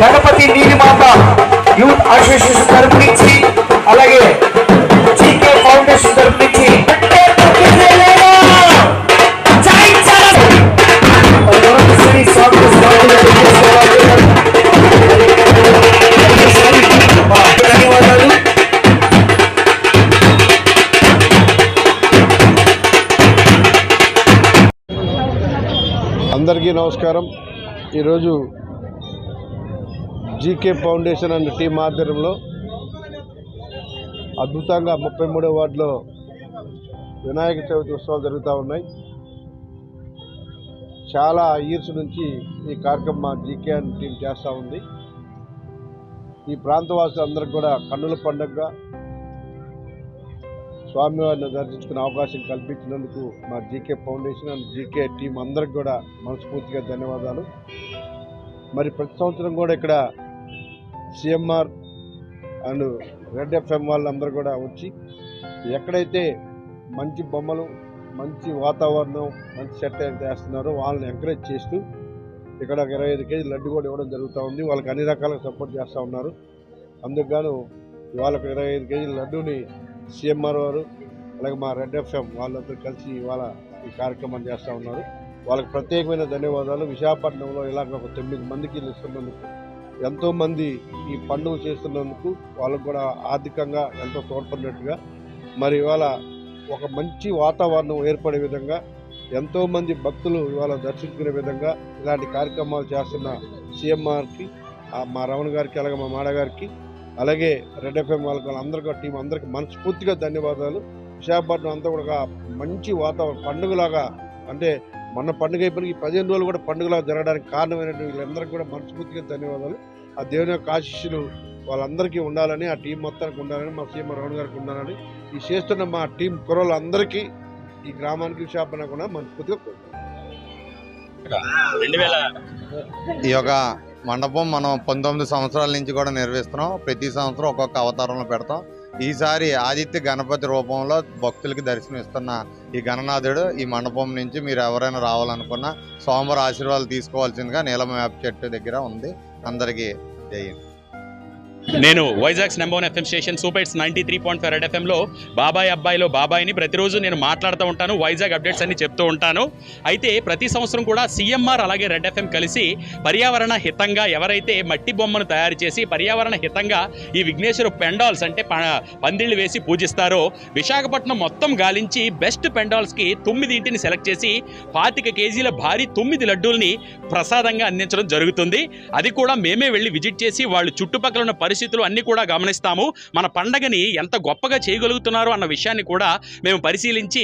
Ganapati నీలిమాత youth association తరపు నుంచి అలాగే జీకే ఫౌండేషన్ తరపు నుంచి. అందరికీ నమస్కారం. ఈరోజు జీకే ఫౌండేషన్ అండ్ టీం ఆధ్వర్యంలో అద్భుతంగా ముప్పై మూడో వార్డులో వినాయక చవితి ఉత్సవాలు జరుగుతూ ఉన్నాయి. చాలా ఇయర్స్ నుంచి ఈ కార్యక్రమం జీకే అండ్ టీం చేస్తూ ఉంది. ఈ ప్రాంతవాసులందరికీ కూడా కన్నుల పండుగగా స్వామివారిని దర్శించుకునే అవకాశం కల్పించినందుకు మా GK foundation and GK team అందరికి కూడా మనస్ఫూర్తిగా ధన్యవాదాలు. మరి ప్రతి సంవత్సరం కూడా ఇక్కడ సిఎంఆర్ అండ్ రెడ్ ఎఫ్ఎం వాళ్ళందరూ కూడా వచ్చి ఎక్కడైతే మంచి బొమ్మలు మంచి వాతావరణం మంచి సెట్ అయితే వేస్తున్నారో వాళ్ళని ఎంకరేజ్ చేస్తూ ఇక్కడ ఒక ఇరవై ఐదు కేజీ లడ్డు కూడా ఇవ్వడం జరుగుతూ ఉంది. వాళ్ళకి అన్ని రకాలుగా సపోర్ట్ చేస్తూ ఉన్నారు. అందుకు గాను ఇవాళ ఒక ఇరవై ఐదు కేజీల లడ్డూని సిఎంఆర్ వారు అలాగే మా రెడ్ ఎఫ్ఎం వాళ్ళందరూ కలిసి ఇవాళ ఈ కార్యక్రమం చేస్తూ ఉన్నారు. వాళ్ళకి ప్రత్యేకమైన ధన్యవాదాలు. విశాఖపట్నంలో ఇలాగ ఒక తొమ్మిది మందికి ఇస్తున్నందుకు ఎంతోమంది ఈ పండుగ చేస్తున్నందుకు వాళ్ళకు కూడా ఆర్థికంగా ఎంతో తోడ్పడినట్టుగా. మరి ఇవాళ ఒక మంచి వాతావరణం ఏర్పడే విధంగా ఎంతోమంది భక్తులు ఇవాళ దర్శించుకునే విధంగా ఇలాంటి కార్యక్రమాలు చేస్తున్న సీఎంఆర్కి మా రమణ గారికి అలాగే మా మాడగారికి అలాగే రెడ్ ఎఫ్ఎం వాళ్ళకి వాళ్ళందరికీ టీం అందరికీ మనస్ఫూర్తిగా ధన్యవాదాలు. విశాఖపట్నం అంతా కూడా మంచి వాతావరణం పండుగలాగా అంటే మొన్న పండుగ అయిపోయిన ఈ పదిహేను రోజులు కూడా పండుగలాగా జరగడానికి కారణమైనటువంటి వీళ్ళందరికీ కూడా మనస్ఫూర్తిగా ధన్యవాదాలు. ఆ దేవుని యొక్క ఆశీస్సులు వాళ్ళందరికీ ఉండాలని ఆ టీం మొత్తానికి ఉండాలని మా సీఎం రమణ గారికి ఉండాలని ఈ చేస్తున్న మా టీం కుర్రోళ్ళందరికీ ఈ గ్రామానికి విశాఖపట్నం కూడా మనస్ఫూర్తిగా ఈ యొక్క మండపం మనం పంతొమ్మిది సంవత్సరాల నుంచి కూడా నిర్వహిస్తున్నాం. ప్రతి సంవత్సరం ఒక్కొక్క అవతారంలో పెడతాం. ఈసారి ఆదిత్య గణపతి రూపంలో భక్తులకి దర్శనం ఇస్తున్న ఈ గణనాథుడు ఈ మండపం నుంచి మీరు ఎవరైనా రావాలనుకున్నా సోమవారం ఆశీర్వాదాలు తీసుకోవాల్సిందిగా నీలమ వేప చెట్టు దగ్గర ఉంది. అందరికీ జై నేను Vizag's number one FM station super hits ninety three point five red ఎఫ్ఎంలో బాబాయ్ అబ్బాయిలో బాబాయిని ప్రతిరోజు నేను మాట్లాడుతూ ఉంటాను వైజాగ్ అప్డేట్స్ అన్ని చెప్తూ ఉంటాను. అయితే ప్రతి సంవత్సరం కూడా సీఎంఆర్ అలాగే రెడ్ ఎఫ్ఎం కలిసి పర్యావరణ హితంగా ఎవరైతే మట్టి బొమ్మను తయారు చేసి పర్యావరణ హితంగా ఈ విఘ్నేశ్వర పెండాల్స్ అంటే ప- పందిళ్ళు వేసి పూజిస్తారో విశాఖపట్నం మొత్తం గాలించి బెస్ట్ పెండాల్స్కి తొమ్మిది ఇంటిని సెలెక్ట్ చేసి పాతిక కేజీల భారీ తొమ్మిది లడ్డూల్ని ప్రసాదంగా అందించడం జరుగుతుంది. అది కూడా మేమే వెళ్ళి విజిట్ చేసి వాళ్ళు చుట్టుపక్కల ఉన్న పరిస్థితులు అన్ని కూడా గమనిస్తాము. మన పండగని ఎంత గొప్పగా చేయగలుగుతున్నారు అన్న విషయాన్ని కూడా మేము పరిశీలించి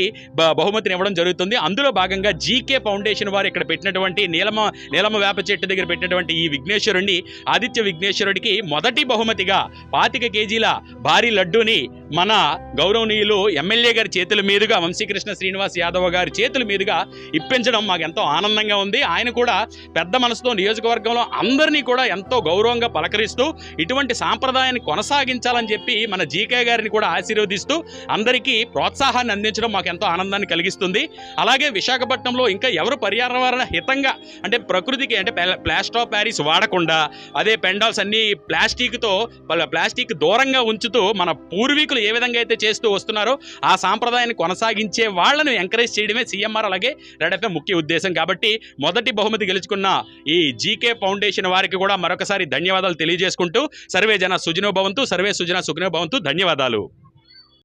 బహుమతిని ఇవ్వడం జరుగుతుంది. అందులో భాగంగా జీకే ఫౌండేషన్ వారు ఇక్కడ పెట్టినటువంటి నీలమ నీలమ వేప చెట్టు దగ్గర పెట్టినటువంటి ఈ విఘ్నేశ్వరుడిని ఆదిత్య విఘ్నేశ్వరుడికి మొదటి బహుమతిగా పాతిక కేజీల భారీ లడ్డూని మన గౌరవనీయులు ఎమ్మెల్యే గారి చేతుల మీదుగా వంశీకృష్ణ శ్రీనివాస్ యాదవ్ గారి చేతుల మీదుగా ఇప్పించడం మాకు ఎంతో ఆనందంగా ఉంది. ఆయన కూడా పెద్ద మనసుతో నియోజకవర్గంలో అందరినీ కూడా ఎంతో గౌరవంగా పలకరిస్తూ ఇటువంటి సాంప్రదాయాన్ని కొనసాగించాలని చెప్పి మన జీకే గారిని కూడా ఆశీర్వదిస్తూ అందరికీ ప్రోత్సాహాన్ని అందించడం మాకు ఎంతో ఆనందాన్ని కలిగిస్తుంది. అలాగే విశాఖపట్నంలో ఇంకా ఎవరు పర్యావరణ హితంగా అంటే ప్రకృతికి అంటే ప్లాస్టర్ ఆఫ్ ప్యారిస్ వాడకుండా అదే పెండాల్స్ అన్ని ప్లాస్టిక్తో ప్లాస్టిక్ దూరంగా ఉంచుతూ మన పూర్వీకులు ఏ విధంగా అయితే చేస్తూ వస్తున్నారో ఆ సాంప్రదాయాన్ని కొనసాగించే వాళ్ళను ఎంకరేజ్ చేయడమే సీఎంఆర్ అలాగే రెడ్ ఎఫ్ఎం ముఖ్య ఉద్దేశం. కాబట్టి మొదటి బహుమతి గెలుచుకున్న ఈ జీకే ఫౌండేషన్ వారికి కూడా మరొకసారి ధన్యవాదాలు తెలియజేసుకుంటూ సర్వే జన సుజనో భవంతు సర్వే సుజన సుఖనో భవంతు ధన్యవాదాలు.